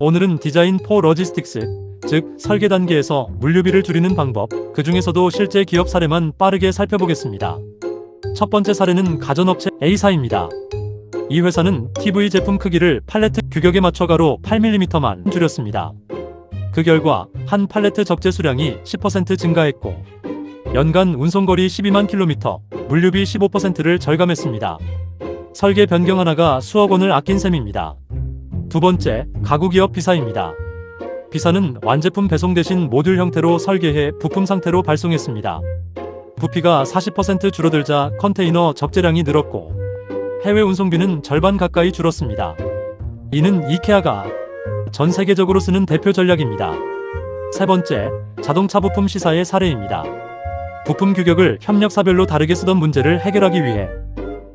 오늘은 디자인 포 로지스틱스, 즉 설계 단계에서 물류비를 줄이는 방법, 그 중에서도 실제 기업 사례만 빠르게 살펴보겠습니다. 첫 번째 사례는 가전업체 A사입니다. 이 회사는 TV 제품 크기를 팔레트 규격에 맞춰 가로 8mm만 줄였습니다. 그 결과 한 팔레트 적재 수량이 10% 증가했고 연간 운송거리 12만 킬로미터, 물류비 15%를 절감했습니다. 설계 변경 하나가 수억 원을 아낀 셈입니다. 두 번째, 가구 기업 비사입니다. 비사는 완제품 배송 대신 모듈 형태로 설계해 부품 상태로 발송했습니다. 부피가 40% 줄어들자 컨테이너 적재량이 늘었고 해외 운송비는 절반 가까이 줄었습니다. 이는 이케아가 전 세계적으로 쓰는 대표 전략입니다. 세 번째, 자동차 부품 시사의 사례입니다. 부품 규격을 협력사별로 다르게 쓰던 문제를 해결하기 위해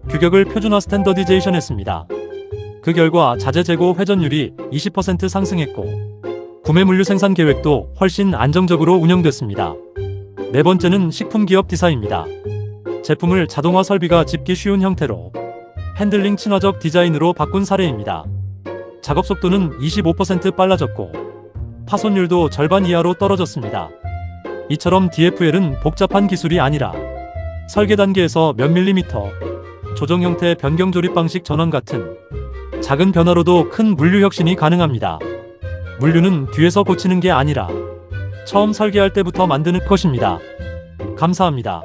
규격을 표준화 스탠더디제이션 했습니다. 그 결과 자재 재고 회전율이 20% 상승했고 구매 물류 생산 계획도 훨씬 안정적으로 운영됐습니다. 네 번째는 식품 기업 디사입니다. 제품을 자동화 설비가 집기 쉬운 형태로 핸들링 친화적 디자인으로 바꾼 사례입니다. 작업 속도는 25% 빨라졌고 파손율도 절반 이하로 떨어졌습니다. 이처럼 DFL은 복잡한 기술이 아니라 설계 단계에서 몇 밀리미터, 조정 형태 변경 조립 방식 전환 같은 작은 변화로도 큰 물류 혁신이 가능합니다. 물류는 뒤에서 고치는 게 아니라 처음 설계할 때부터 만드는 것입니다. 감사합니다.